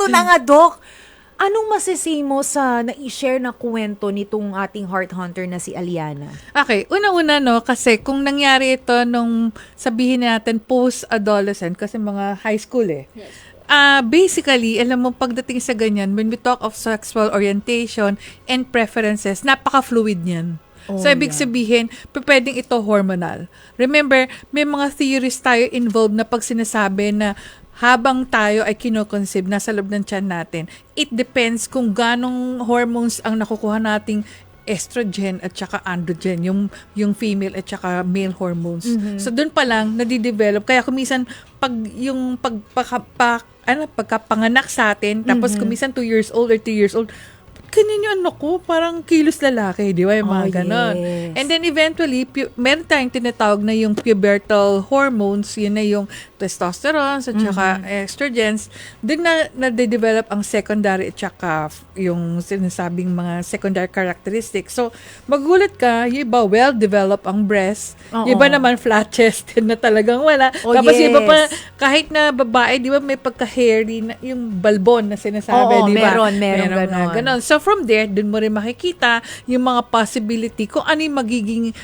eto na nga, Doc. Anong masisay mo sa na-share na kwento nitong ating heart hunter na si Aliana? Okay, una-una no, kasi kung nangyari ito nung sabihin natin post-adolescent, kasi mga high school eh. Ah, basically, alam mo, pagdating sa ganyan, when we talk of sexual orientation and preferences, napaka-fluid niyan. So, Oh, ibig yeah. sabihin, pwedeng ito hormonal. Remember, may mga theories tayo involved na pag sinasabi na habang tayo ay kinoconceive nasa loob ng tiyan natin, it depends kung ganong hormones ang nakukuha nating estrogen at saka androgen, yung, yung female at saka male hormones. So, doon pa lang, nadidevelop. Kaya kumisan, pag yung pagpaka, pa, ano, pagkapanganak sa atin, tapos kumisan 2 years old or 3 years old, ganyan yung anak ko, parang kilos lalaki, di ba? Yung mga Oh, ganon. yes. And then eventually, pu- meron tayong tinatawag na yung pubertal hormones, yun na yung testosterone at saka estrogens. Doon na nade-develop ang secondary at saka yung sinasabing mga secondary characteristics. So, magulat ka, yung iba well-developed ang breast, yung iba Oo. naman flat-chested na talagang wala. Oh, Tapos yung iba pa, yes. kahit na babae, di ba may pagka-hairy, na, yung balbon na sinasabi, Oo, di ba? meron, meron nga ganon. ganon. So from there, dun mo rin makikita yung mga possibility kung ano yung magiging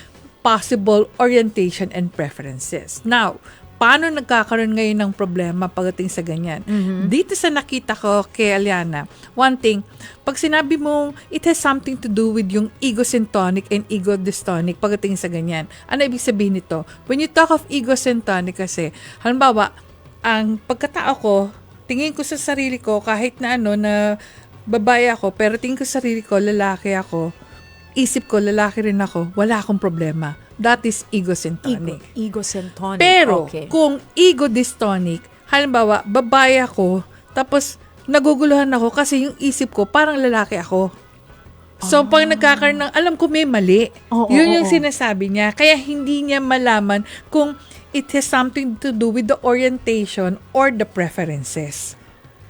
possible orientation and preferences. Now, paano nagkakaroon ngayon ng problema pagdating sa ganyan? Dito sa nakita ko kay Aliana, one thing, pag sinabi mong it has something to do with yung egosyntonic and ego-dystonic pagdating sa ganyan, ano ibig sabihin nito? When you talk of egosyntonic kasi, halimbawa, ang pagkatao ko, tingin ko sa sarili ko kahit na ano na babae ako, pero tingin ko sa sarili ko, lalaki ako, isip ko, lalaki rin ako, wala akong problema. That is Ego, egosyntonic. egosyntonic. Pero, okay. kung ego-dystonic, halimbawa, babae ako, tapos naguguluhan ako kasi yung isip ko, parang lalaki ako. So, pag nagkakaroon ng, alam ko may mali. Ah. Oo, yun oo, yung oo. sinasabi niya. Kaya hindi niya malaman kung it has something to do with the orientation or the preferences.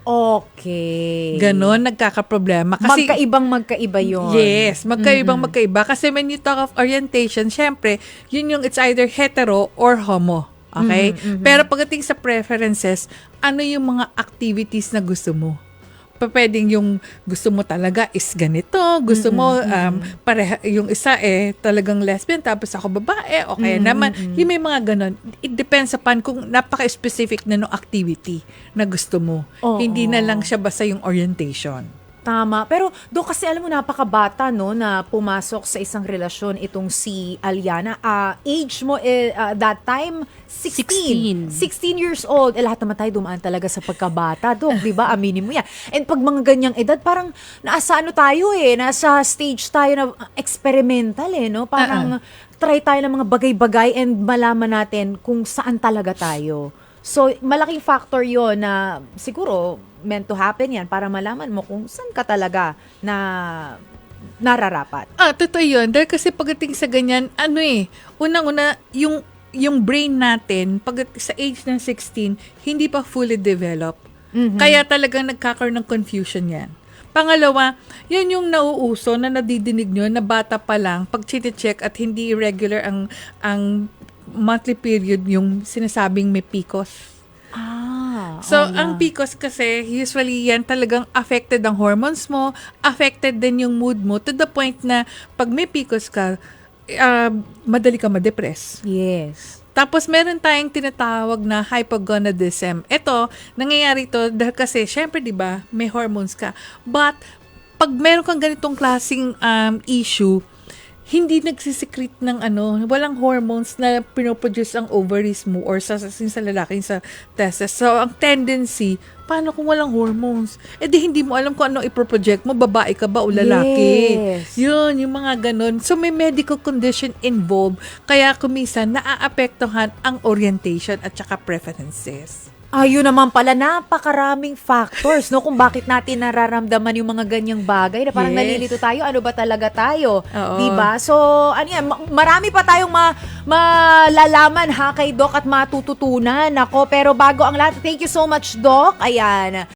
Okay. Ganon, nagkakaproblema. Kasi, Magkaibang magkaiba yon. Yes, magkaibang magkaiba. Kasi when you talk of orientation, syempre, yun yung it's either hetero or homo. Okay? Pero pagdating sa preferences, ano yung mga activities na gusto mo? Pa- Pwedeng yung gusto mo talaga is ganito, gusto mo um, pareha, yung isa eh talagang lesbian tapos ako babae, okay naman. Yung may mga ganon. It depends upon kung napaka-specific na no activity na gusto mo. Oo. Hindi na lang siya basta yung orientation. Tama. Pero do kasi alam mo napakabata no na pumasok sa isang relasyon itong si Aliana. Ah, age mo eh, ah, that time 16. 16. 16 years old. Eh lahat naman tayo dumaan talaga sa pagkabata, Dok, 'di ba? Aminin mo 'yan. And pag mga ganyang edad, parang nasa ano tayo eh, nasa stage tayo na experimental eh, no? Parang try tayo ng mga bagay-bagay and malaman natin kung saan talaga tayo. So, malaking factor yon na siguro meant to happen yan para malaman mo kung saan ka talaga na nararapat. Ah, totoo yun. Dahil kasi pagdating sa ganyan, ano eh, unang-una, yung, yung brain natin, pag sa age ng 16, hindi pa fully developed. Kaya talagang nagkakaroon ng confusion yan. Pangalawa, yan yung nauuso na nadidinig nyo na bata pa lang, pag check at hindi regular ang, ang monthly period, yung sinasabing may PCOS. Ah. So, oo ang nga. PCOS kasi, usually yan talagang affected ang hormones mo, affected din yung mood mo, to the point na pag may PCOS ka, ah, madali ka ma-depress. Yes. Tapos, meron tayong tinatawag na hypogonadism. Ito, nangyayari to dahil kasi, syempre, di ba, may hormones ka. But, pag meron kang ganitong klaseng um, issue, hindi nagsisecrete ng ano, walang hormones na pinoproduce ang ovaries mo or sa, sa, sa lalaki sa testes. So, ang tendency, paano kung walang hormones? Eh di hindi mo alam kung ano iproproject mo, babae ka ba o lalaki. Yes. Yun, yung mga ganun. So, may medical condition involved. Kaya kumisan, naaapektuhan ang orientation at saka preferences. Ayun naman pala, napakaraming factors, no? Kung bakit natin nararamdaman yung mga ganyang bagay na parang Yes. nalilito tayo, ano ba talaga tayo? Oo. Diba? So, ano yan, ma- marami pa tayong ma- malalaman ha kay Doc at matututunan. Ako, pero bago ang lahat, thank you so much, Doc. Ayan.